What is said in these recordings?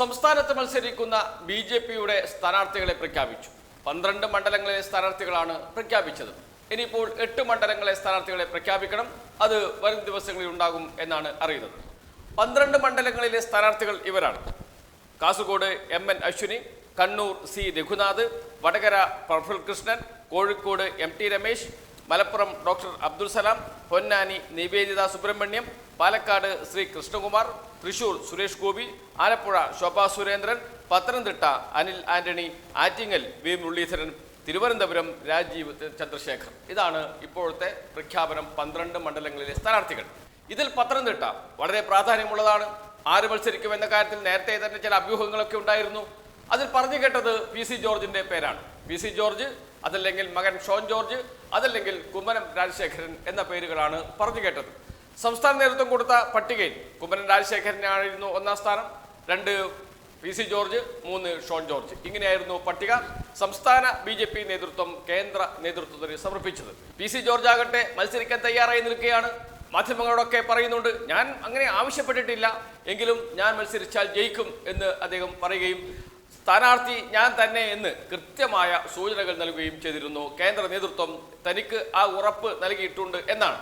സംസ്ഥാനത്ത് മത്സരിക്കുന്ന B J പിയുടെ സ്ഥാനാർത്ഥികളെ പ്രഖ്യാപിച്ചു. പന്ത്രണ്ട് മണ്ഡലങ്ങളിലെ സ്ഥാനാർത്ഥികളാണ് പ്രഖ്യാപിച്ചത്. ഇനിയിപ്പോൾ എട്ട് മണ്ഡലങ്ങളിലെ സ്ഥാനാർത്ഥികളെ പ്രഖ്യാപിക്കണം. അത് വരും ദിവസങ്ങളിൽ ഉണ്ടാകും എന്നാണ് അറിയുന്നത്. പന്ത്രണ്ട് മണ്ഡലങ്ങളിലെ സ്ഥാനാർത്ഥികൾ ഇവരാണ്. Kasaragod M N Ashwini Kannur C Raghunath Vadakara Praful Krishnan Kozhikode M T Ramesh Malappuram doctor Abdul Salam Ponnani Nivedita Subramaniam Palakkad Shri Krishnakumar Thrissur Suresh Gopi Alappuzha Shobha Surendran Pathanamthitta Anil Antony Attingal V Muraleedharan Thiruvananthapuram Rajeev Chandrasekhar. ഇതാണ് ഇപ്പോഴത്തെ പ്രഖ്യാപനം പന്ത്രണ്ട് മണ്ഡലങ്ങളിലെ സ്ഥാനാർത്ഥികൾ. ഇതിൽ പത്തനംതിട്ട വളരെ പ്രാധാന്യമുള്ളതാണ്. ആര് മത്സരിക്കും എന്ന കാര്യത്തിൽ നേരത്തെ തന്നെ ചില അഭ്യൂഹങ്ങളൊക്കെ ഉണ്ടായിരുന്നു. അതിൽ പറഞ്ഞു കേട്ടത് പി സി ജോർജിന്റെ പേരാണ്. പി സി ജോർജ് അതല്ലെങ്കിൽ മകൻ ഷോൺ ജോർജ് അതല്ലെങ്കിൽ കുമ്മനം രാജശേഖരൻ എന്ന പേരുകളാണ് പറഞ്ഞു കേട്ടത്. സംസ്ഥാന നേതൃത്വം കൊടുത്ത പട്ടികയിൽ കുമ്മനം രാജശേഖരനായിരുന്നു ഒന്നാം സ്ഥാനം രണ്ട് പി സി ജോർജ് മൂന്ന് ഷോൺ ജോർജ്. ഇങ്ങനെയായിരുന്നു പട്ടിക സംസ്ഥാന ബി ജെ പി നേതൃത്വം കേന്ദ്ര നേതൃത്വത്തിന് സമർപ്പിച്ചത്. പി സി ജോർജ് ആകട്ടെ മത്സരിക്കാൻ തയ്യാറായി നിൽക്കുകയാണ്. മാധ്യമങ്ങളോടൊക്കെ പറയുന്നുണ്ട് ഞാൻ അങ്ങനെ ആവശ്യപ്പെട്ടിട്ടില്ല എങ്കിലും ഞാൻ മത്സരിച്ചാൽ ജയിക്കും എന്ന് അദ്ദേഹം പറയുകയും സ്ഥാനാർത്ഥി ഞാൻ തന്നെ എന്ന് കൃത്യമായ സൂചനകൾ നൽകുകയും ചെയ്തിരുന്നു. കേന്ദ്ര നേതൃത്വം തനിക്ക് ആ ഉറപ്പ് നൽകിയിട്ടുണ്ട് എന്നാണ്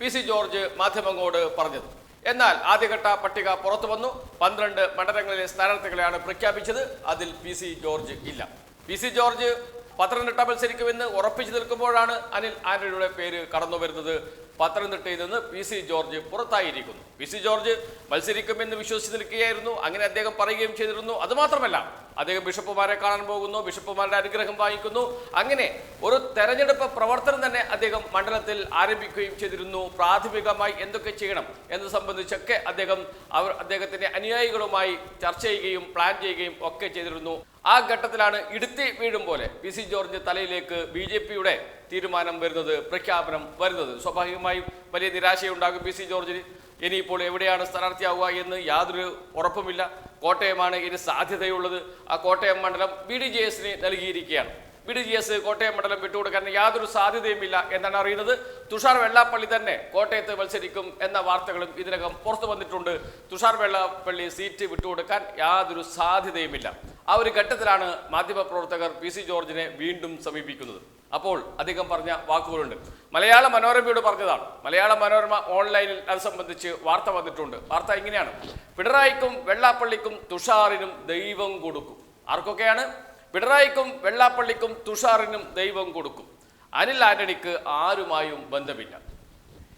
പി സി ജോർജ് മാധ്യമങ്ങളോട് പറഞ്ഞത്. എന്നാൽ ആദ്യഘട്ട പട്ടിക പുറത്തു വന്നു. പന്ത്രണ്ട് മണ്ഡലങ്ങളിലെ സ്ഥാനാർത്ഥികളെയാണ് പ്രഖ്യാപിച്ചത്. അതിൽ പി സി ജോർജ് ഇല്ല. പി സി ജോർജ് പത്തനംതിട്ട മത്സരിക്കുമെന്ന് ഉറപ്പിച്ചു നിൽക്കുമ്പോഴാണ് അനിൽ ആന്റണിയുടെ പേര് കടന്നു വരുന്നത് പത്തനംതിട്ടയിൽ നിന്ന് പി സി ജോർജ് പുറത്തായിരിക്കുന്നു. പി സി ജോർജ് മത്സരിക്കുമെന്ന് വിശ്വസിച്ച് നിൽക്കുകയായിരുന്നു അങ്ങനെ അദ്ദേഹം പറയുകയും ചെയ്തിരുന്നു. അതുമാത്രമല്ല അദ്ദേഹം ബിഷപ്പുമാരെ കാണാൻ പോകുന്നു ബിഷപ്പുമാരുടെ അനുഗ്രഹം വാങ്ങിക്കുന്നു. അങ്ങനെ ഒരു തെരഞ്ഞെടുപ്പ് പ്രവർത്തനം തന്നെ അദ്ദേഹം മണ്ഡലത്തിൽ ആരംഭിക്കുകയും ചെയ്തിരുന്നു. പ്രാഥമികമായി എന്തൊക്കെ ചെയ്യണം എന്ന് സംബന്ധിച്ചൊക്കെ അദ്ദേഹം അവർ അദ്ദേഹത്തിന്റെ അനുയായികളുമായി ചർച്ച ചെയ്യുകയും പ്ലാൻ ചെയ്യുകയും ഒക്കെ ചെയ്തിരുന്നു. ആ ഘട്ടത്തിലാണ് ഇടുത്തി വീഴും പോലെ പി സി ജോർജ് തലയിലേക്ക് ബി ജെ പിയുടെ തീരുമാനം വരുന്നത് പ്രഖ്യാപനം വരുന്നത്. സ്വാഭാവികമായും വലിയ നിരാശയുണ്ടാകും പി സി ജോർജിന്. ഇനിയിപ്പോൾ എവിടെയാണ് സ്ഥാനാർത്ഥിയാവുക എന്ന് യാതൊരു ഉറപ്പുമില്ല. കോട്ടയമാണ് ഇനി സാധ്യതയുള്ളത്. ആ കോട്ടയം മണ്ഡലം ബി ഡി ജെ എസിന് നൽകിയിരിക്കുകയാണ്. B D G S Kottayam മണ്ഡലം വിട്ടുകൊടുക്കാൻ യാതൊരു സാധ്യതയുമില്ല എന്നാണ് അറിയുന്നത്. തുഷാർ വെള്ളാപ്പള്ളി തന്നെ കോട്ടയത്ത് മത്സരിക്കും എന്ന വാർത്തകളും ഇതിനകം പുറത്തു വന്നിട്ടുണ്ട്. തുഷാർ വെള്ളാപ്പള്ളി സീറ്റ് വിട്ടുകൊടുക്കാൻ യാതൊരു സാധ്യതയുമില്ല. ആ ഒരു ഘട്ടത്തിലാണ് മാധ്യമപ്രവർത്തകർ പി സി ജോർജിനെ വീണ്ടും സമീപിക്കുന്നത്. അപ്പോൾ അദ്ദേഹം പറഞ്ഞ വാക്കുകളുണ്ട്. മലയാള മനോരമയോട് പറഞ്ഞതാണ്. മലയാള മനോരമ ഓൺലൈനിൽ അത് സംബന്ധിച്ച് വാർത്ത വന്നിട്ടുണ്ട്. വാർത്ത ഇങ്ങനെയാണ്. പിണറായിക്കും വെള്ളാപ്പള്ളിക്കും തുഷാറിനും ദൈവം കൊടുക്കും. ആർക്കൊക്കെയാണ്? പിണറായിക്കും വെള്ളാപ്പള്ളിക്കും തുഷാറിനും ദൈവം കൊടുക്കും. അനിൽ ആന്റണിക്ക് ആരുമായും ബന്ധമില്ല.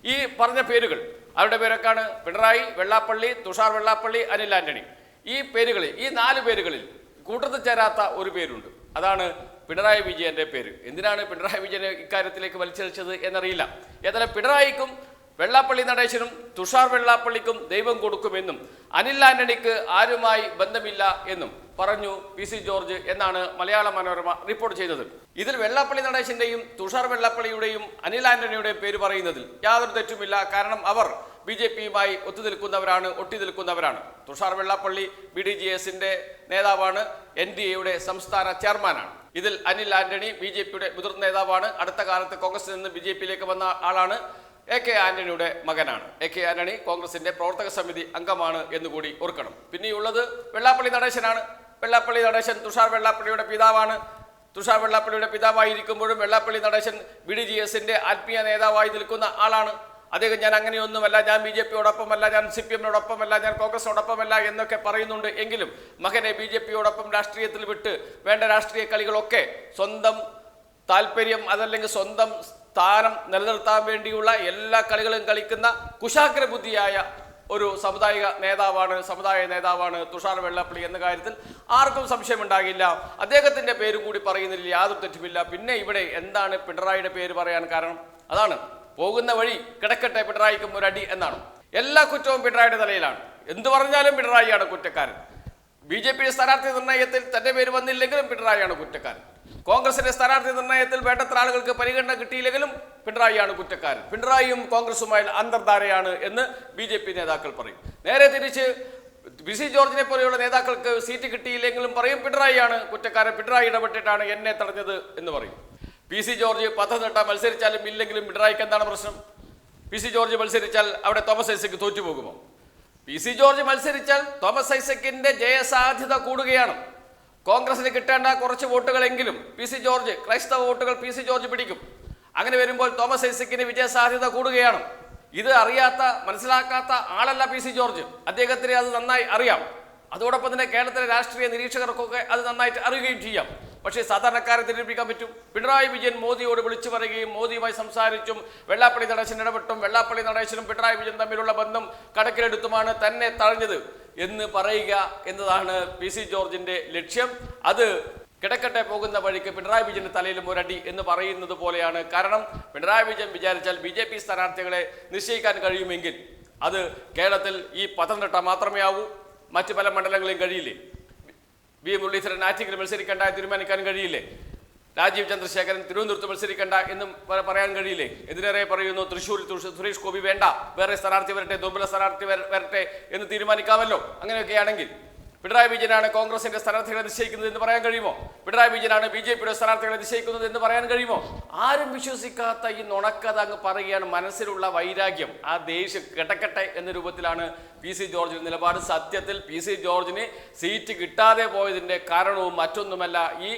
ഈ പറഞ്ഞ പേരുകൾ അവരുടെ പേരൊക്കെയാണ് പിണറായി വെള്ളാപ്പള്ളി തുഷാർ വെള്ളാപ്പള്ളി അനിൽ ആന്റണി. ഈ പേരുകളിൽ ഈ നാല് പേരുകളിൽ കൂട്ടത്തിൽ ചേരാത്ത ഒരു പേരുണ്ട്. അതാണ് പിണറായി വിജയന്റെ പേര്. എന്തിനാണ് പിണറായി വിജയനെ ഇക്കാര്യത്തിലേക്ക് വലിച്ചെറിച്ചത് എന്നറിയില്ല. ഏതായാലും പിണറായിക്കും വെള്ളാപ്പള്ളി നടേശനും തുഷാർ വെള്ളാപ്പള്ളിക്കും ദൈവം കൊടുക്കുമെന്നും അനിൽ ആന്റണിക്ക് ആരുമായി ബന്ധമില്ല എന്നും പറഞ്ഞു പി സി ജോർജ് എന്നാണ് മലയാള മനോരമ റിപ്പോർട്ട് ചെയ്തത്. ഇതിൽ വെള്ളാപ്പള്ളി നടേശന്റെയും തുഷാർ വെള്ളാപ്പള്ളിയുടെയും അനിൽ ആന്റണിയുടെയും പേര് പറയുന്നതിൽ യാതൊരു തെറ്റുമില്ല. കാരണം അവർ ബി ജെ പിയുമായി ഒത്തുനിൽക്കുന്നവരാണ് ഒട്ടി നിൽക്കുന്നവരാണ് Thushar Vellappally B D G എസിന്റെ നേതാവാണ് എൻ ഡി എയുടെ സംസ്ഥാന ചെയർമാനാണ്. ഇതിൽ അനിൽ ആന്റണി ബി ജെ പിയുടെ മുതിർന്ന നേതാവാണ് അടുത്ത കാലത്ത് കോൺഗ്രസിൽ നിന്ന് ബി ജെ പിയിലേക്ക് വന്ന ആളാണ് എ കെ ആന്റണിയുടെ മകനാണ്. എ കെ ആന്റണി കോൺഗ്രസിന്റെ പ്രവർത്തക സമിതി അംഗമാണ് എന്നുകൂടി ഓർക്കണം. പിന്നെയുള്ളത് വെള്ളാപ്പള്ളി നടേശനാണ്. വെള്ളാപ്പള്ളി നടേശൻ തുഷാർ വെള്ളാപ്പള്ളിയുടെ പിതാവാണ്. തുഷാർ വെള്ളാപ്പള്ളിയുടെ പിതാവായിരിക്കുമ്പോഴും Vellappally Natesan B D G എസിന്റെ ആത്മീയ നേതാവായി നിൽക്കുന്ന ആളാണ്. അദ്ദേഹം ഞാൻ അങ്ങനെയൊന്നുമല്ല ഞാൻ ബി ജെ പിയോടൊപ്പമല്ല ഞാൻ സി പി എമ്മിനോടൊപ്പമല്ല ഞാൻ കോൺഗ്രസിനോടൊപ്പമല്ല എന്നൊക്കെ പറയുന്നുണ്ട് എങ്കിലും മകനെ ബി ജെ പിയോടൊപ്പം രാഷ്ട്രീയത്തിൽ വിട്ട് വേണ്ട രാഷ്ട്രീയ കളികളൊക്കെ സ്വന്തം താല്പര്യം അതല്ലെങ്കിൽ സ്വന്തം സ്ഥാനം നിലനിർത്താൻ വേണ്ടിയുള്ള എല്ലാ കളികളും കളിക്കുന്ന കുശാഗ്ര ബുദ്ധിയായ ഒരു സമുദായിക നേതാവാണ് സമുദായ നേതാവാണ് തുഷാർ വെള്ളാപ്പള്ളി എന്ന കാര്യത്തിൽ ആർക്കും സംശയമുണ്ടാകില്ല. അദ്ദേഹത്തിന്റെ പേരും കൂടി പറയുന്നതിൽ യാതൊരു തെറ്റുമില്ല. പിന്നെ ഇവിടെ എന്താണ് പിണറായിയുടെ പേര് പറയാൻ കാരണം? അതാണ്. പോകുന്ന വഴി കിടക്കട്ടെ പിണറായിക്കും ഒരു അടി എന്നാണ്? എല്ലാ കുറ്റവും പിണറായിയുടെ തലയിലാണ്. എന്തു പറഞ്ഞാലും പിണറായിയാണ് കുറ്റക്കാരൻ. ബി ജെ പിയുടെ സ്ഥാനാർത്ഥി നിർണയത്തിൽ തന്റെ പേര് വന്നില്ലെങ്കിലും പിണറായിയാണ് കുറ്റക്കാരൻ. കോൺഗ്രസിന്റെ സ്ഥാനാർത്ഥി നിർണയത്തിൽ വേണ്ടത്ര ആളുകൾക്ക് പരിഗണന കിട്ടിയില്ലെങ്കിലും പിണറായിയാണ് കുറ്റക്കാരൻ. പിണറായിയും കോൺഗ്രസുമായി അന്തർധാരയാണ് എന്ന് ബി ജെ പി നേതാക്കൾ പറയും. നേരെ തിരിച്ച് ബി സി ജോർജിനെ പോലെയുള്ള നേതാക്കൾക്ക് സീറ്റ് കിട്ടിയില്ലെങ്കിലും പറയും പിണറായിയാണ് കുറ്റക്കാരൻ. പിണറായി ഇടപെട്ടിട്ടാണ് എന്നെ തടഞ്ഞത് എന്ന് പറയും. പി സി ജോർജ് പത്തനംതിട്ട മത്സരിച്ചാലും ഇല്ലെങ്കിലും പിണറായിക്ക് എന്താണ് പ്രശ്നം? പി സി ജോർജ് മത്സരിച്ചാൽ അവിടെ തോമസ് ഐസക്ക് തോറ്റുപോകുമോ? പി സി ജോർജ് മത്സരിച്ചാൽ തോമസ് ഐസക്കിന്റെ ജയസാധ്യത കൂടുകയാണ്. കോൺഗ്രസിന് കിട്ടേണ്ട കുറച്ച് വോട്ടുകളെങ്കിലും പി സി ജോർജ് ക്രൈസ്തവ വോട്ടുകൾ പി സി ജോർജ് പിടിക്കും. അങ്ങനെ വരുമ്പോൾ തോമസ് ഐസക്കിന് വിജയസാധ്യത കൂടുകയാണ്. ഇത് അറിയാത്ത മനസ്സിലാക്കാത്ത ആളല്ല പി സി ജോർജ്. അദ്ദേഹത്തിന് അത് നന്നായി അറിയാം. അതോടൊപ്പം തന്നെ കേരളത്തിലെ രാഷ്ട്രീയ നിരീക്ഷകർക്കൊക്കെ അത് നന്നായിട്ട് അറിയുകയും ചെയ്യാം. പക്ഷേ സാധാരണക്കാരെ തിരിപ്പിക്കാൻ പറ്റും. പിണറായി വിജയൻ മോദിയോട് വിളിച്ചു പറയുകയും മോദിയുമായി സംസാരിച്ചും വെള്ളാപ്പള്ളി നടേശൻ ഇടപെട്ടും വെള്ളാപ്പള്ളി നടേശനും പിണറായി വിജയൻ തമ്മിലുള്ള ബന്ധം കണക്കിലെടുത്തുമാണ് തന്നെ തഴഞ്ഞത് എന്ന് പറയുക എന്നതാണ് പി സി ജോർജിന്റെ ലക്ഷ്യം. അത് കിടക്കട്ടെ പോകുന്ന വഴിക്ക് പിണറായി വിജയന്റെ തലയിലും ഒരടി എന്ന് പറയുന്നത് പോലെയാണ് കാരണം പിണറായി വിജയൻ വിചാരിച്ചാൽ ബി ജെ പി സ്ഥാനാർത്ഥികളെ നിശ്ചയിക്കാൻ കഴിയുമെങ്കിൽ അത് കേരളത്തിൽ ഈ പത്തനംതിട്ട മാത്രമേ ആവൂ. മറ്റു പല മണ്ഡലങ്ങളിലും കഴിയില്ലേ? വി മുരളീധരൻ ആറ്റിങ്ങിൽ മത്സരിക്കണ്ട തീരുമാനിക്കാൻ കഴിയില്ലേ? രാജീവ് ചന്ദ്രശേഖരൻ തിരുവനന്തപുരത്ത് മത്സരിക്കണ്ട എന്നും പറയാൻ കഴിയില്ലേ? എതിരേറെ പറയുന്നു തൃശ്ശൂർ സുരേഷ് ഗോപി വേണ്ട വേറെ സ്ഥാനാർത്ഥി വരട്ടെ ദുർബല സ്ഥാനാർത്ഥി വരട്ടെ എന്ന് തീരുമാനിക്കാമല്ലോ. അങ്ങനെയൊക്കെയാണെങ്കിൽ പിണറായി വിജയനാണ് കോൺഗ്രസിന്റെ സ്ഥാനാർത്ഥികളെ നിശ്ചയിക്കുന്നത് എന്ന് പറയാൻ കഴിയുമോ? പിണറായി വിജയനാണ് ബി ജെ പിയുടെ സ്ഥാനാർത്ഥികളെ നിശ്ചയിക്കുന്നത് എന്ന് പറയാൻ കഴിയുമോ? ആരും വിശ്വസിക്കാത്ത ഈ നുണക്കഥ അങ്ങ് പറയുകയാണ് മനസ്സിലുള്ള വൈരാഗ്യം. ആ ദേഷ്യം കിടക്കട്ടെ എന്ന രൂപത്തിലാണ് പി സി ജോർജിന്റെ നിലപാട്. സത്യത്തിൽ പി സി ജോർജിന് സീറ്റ് കിട്ടാതെ പോയതിന്റെ കാരണവും മറ്റൊന്നുമല്ല ഈ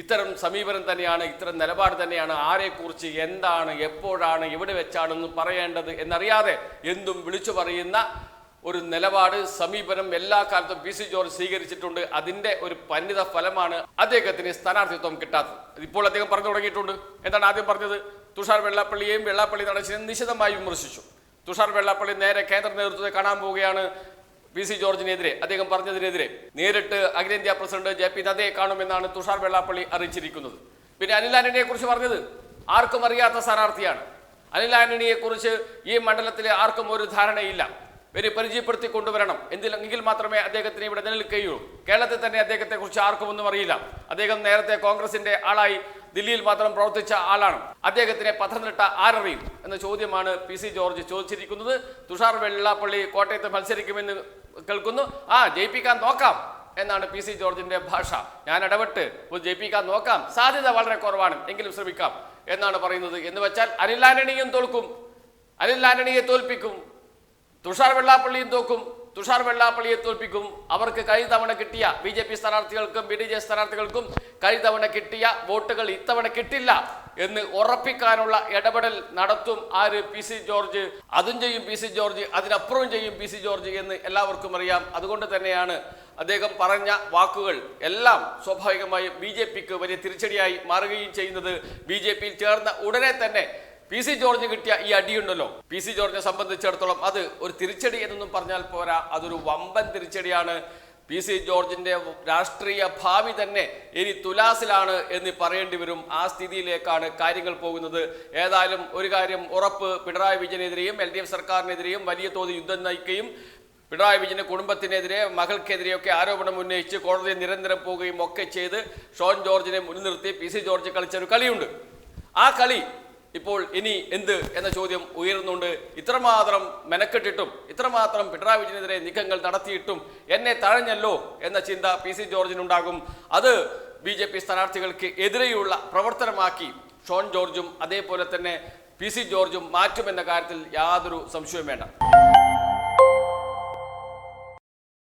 ഇത്തരം സമീപനം തന്നെയാണ് ഇത്തരം നിലപാട് തന്നെയാണ് ആരെക്കുറിച്ച് എന്താണ് എപ്പോഴാണ് എവിടെ വെച്ചാണെന്ന് പറയേണ്ടത് എന്നറിയാതെ എന്തും വിളിച്ചു പറയുന്ന ഒരു നിലപാട് സമീപനം എല്ലാ കാലത്തും പി സി ജോർജ് സ്വീകരിച്ചിട്ടുണ്ട്. അതിന്റെ ഒരു പരിണിത ഫലമാണ് അദ്ദേഹത്തിന് സ്ഥാനാർത്ഥിത്വം കിട്ടാത്തത്. ഇപ്പോൾ അദ്ദേഹം പറഞ്ഞു തുടങ്ങിയിട്ടുണ്ട്. എന്താണ് ആദ്യം പറഞ്ഞത്? തുഷാർ വെള്ളാപ്പള്ളിയെയും വെള്ളാപ്പള്ളി നടച്ചിനെയും നിശിതമായി വിമർശിച്ചു. തുഷാർ വെള്ളാപ്പള്ളി നേരെ കേന്ദ്ര നേതൃത്വത്തെ കാണാൻ പോവുകയാണ് പി സി ജോർജിനെതിരെ. അദ്ദേഹം പറഞ്ഞതിനെതിരെ നേരിട്ട് അഖിലേന്ത്യാ പ്രസിഡന്റ് ജെ പി നദ്ദയെ കാണുമെന്നാണ് തുഷാർ വെള്ളാപ്പള്ളി അറിയിച്ചിരിക്കുന്നത്. പിന്നെ അനിൽ ആന്റണിയെ കുറിച്ച് പറഞ്ഞത്? ആർക്കും അറിയാത്ത സ്ഥാനാർത്ഥിയാണ്. അനിൽ ആന്റണിയെ കുറിച്ച് ഈ മണ്ഡലത്തിലെ ആർക്കും ഒരു ധാരണയില്ല. ഇവരെ പരിചയപ്പെടുത്തി കൊണ്ടുവരണം. എന്തിലെങ്കിൽ മാത്രമേ അദ്ദേഹത്തിന് ഇവിടെ നിലനിൽക്കുകയുള്ളൂ. കേരളത്തിൽ തന്നെ അദ്ദേഹത്തെ കുറിച്ച് ആർക്കും ഒന്നും അറിയില്ല. അദ്ദേഹം നേരത്തെ കോൺഗ്രസിന്റെ ആളായി ദില്ലിയിൽ മാത്രം പ്രവർത്തിച്ച ആളാണ്. അദ്ദേഹത്തിനെ പത്തനംതിട്ട ആരറിയും എന്ന ചോദ്യമാണ് പി സി ജോർജ് ചോദിച്ചിരിക്കുന്നത്. തുഷാർ വെള്ളാപ്പള്ളി കോട്ടയത്ത് മത്സരിക്കുമെന്ന് കേൾക്കുന്നു. ആ ജയിപ്പിക്കാൻ നോക്കാം എന്നാണ് പി സി ജോർജിന്റെ ഭാഷ. ഞാൻ ഇടപെട്ട് ഒന്ന് ജയിപ്പിക്കാൻ നോക്കാം. സാധ്യത വളരെ കുറവാണ്. എങ്കിലും ശ്രമിക്കാം എന്നാണ് പറയുന്നത്. എന്ന് വെച്ചാൽ അനിൽ ആന്റണിയും തോൽക്കും. അനിൽ ആന്റണിയെ തോൽപ്പിക്കും. തുഷാർ വെള്ളാപ്പള്ളിയും തോക്കും തുഷാർ വെള്ളാപ്പള്ളിയെ തോൽപ്പിക്കും. അവർക്ക് കഴിഞ്ഞ തവണ കിട്ടിയ ബി ജെ പി സ്ഥാനാർത്ഥികൾക്കും ബി ഡി ജെ സ്ഥാനാർത്ഥികൾക്കും കഴിഞ്ഞ തവണ കിട്ടിയ വോട്ടുകൾ ഇത്തവണ കിട്ടില്ല എന്ന് ഉറപ്പിക്കാനുള്ള ഇടപെടൽ നടത്തും ആര്? P C George. അതും ചെയ്യും പി സി ജോർജ് അതിനപ്പുറവും ചെയ്യും പി സി ജോർജ് എന്ന് എല്ലാവർക്കും അറിയാം. അതുകൊണ്ട് തന്നെയാണ് അദ്ദേഹം പറഞ്ഞ വാക്കുകൾ എല്ലാം സ്വാഭാവികമായും ബി ജെ പിക്ക് വലിയ തിരിച്ചടിയായി മാറുകയും ചെയ്യുന്നത്. ബി ജെ പിയിൽ ചേർന്ന ഉടനെ തന്നെ പി സി ജോർജിന് കിട്ടിയ ഈ അടിയുണ്ടല്ലോ. പി സി ജോർജിനെ സംബന്ധിച്ചിടത്തോളം അത് ഒരു തിരിച്ചടി എന്നൊന്നും പറഞ്ഞാൽ പോരാ. അതൊരു വമ്പൻ തിരിച്ചടിയാണ്. പി സി ജോർജിന്റെ രാഷ്ട്രീയ ഭാവി തന്നെ ഇനി തുലാസിലാണ് എന്ന് പറയേണ്ടി വരും. ആ സ്ഥിതിയിലേക്കാണ് കാര്യങ്ങൾ പോകുന്നത്. ഏതായാലും ഒരു കാര്യം ഉറപ്പ് പിണറായി വിജയനെതിരെയും എൽ ഡി എഫ് സർക്കാരിനെതിരെയും വലിയ തോതിൽ യുദ്ധം നയിക്കുകയും പിണറായി വിജയന്റെ കുടുംബത്തിനെതിരെ മകൾക്കെതിരെയൊക്കെ ആരോപണം ഉന്നയിച്ച് കോടതിയിൽ നിരന്തരം പോവുകയും ഒക്കെ ചെയ്ത് ഷോൺ ജോർജിനെ മുൻനിർത്തി പി സി ജോർജ് കളിച്ച ഒരു കളിയുണ്ട്. ആ കളി ഇപ്പോൾ ഇനി എന്ത് എന്ന ചോദ്യം ഉയരുന്നുണ്ട്. ഇത്രമാത്രം മെനക്കെട്ടിട്ടും ഇത്രമാത്രം പിണറായി വിജയനെതിരെ നീക്കങ്ങൾ നടത്തിയിട്ടും എന്നെ തഴഞ്ഞല്ലോ എന്ന ചിന്ത പി സി ജോർജിനുണ്ടാകും. അത് ബി ജെ പി സ്ഥാനാർത്ഥികൾക്ക് എതിരെയുള്ള പ്രവർത്തനമാക്കി ഷോൺ ജോർജും അതേപോലെ തന്നെ പി സി ജോർജും മാറ്റുമെന്ന കാര്യത്തിൽ യാതൊരു സംശയവും വേണ്ട.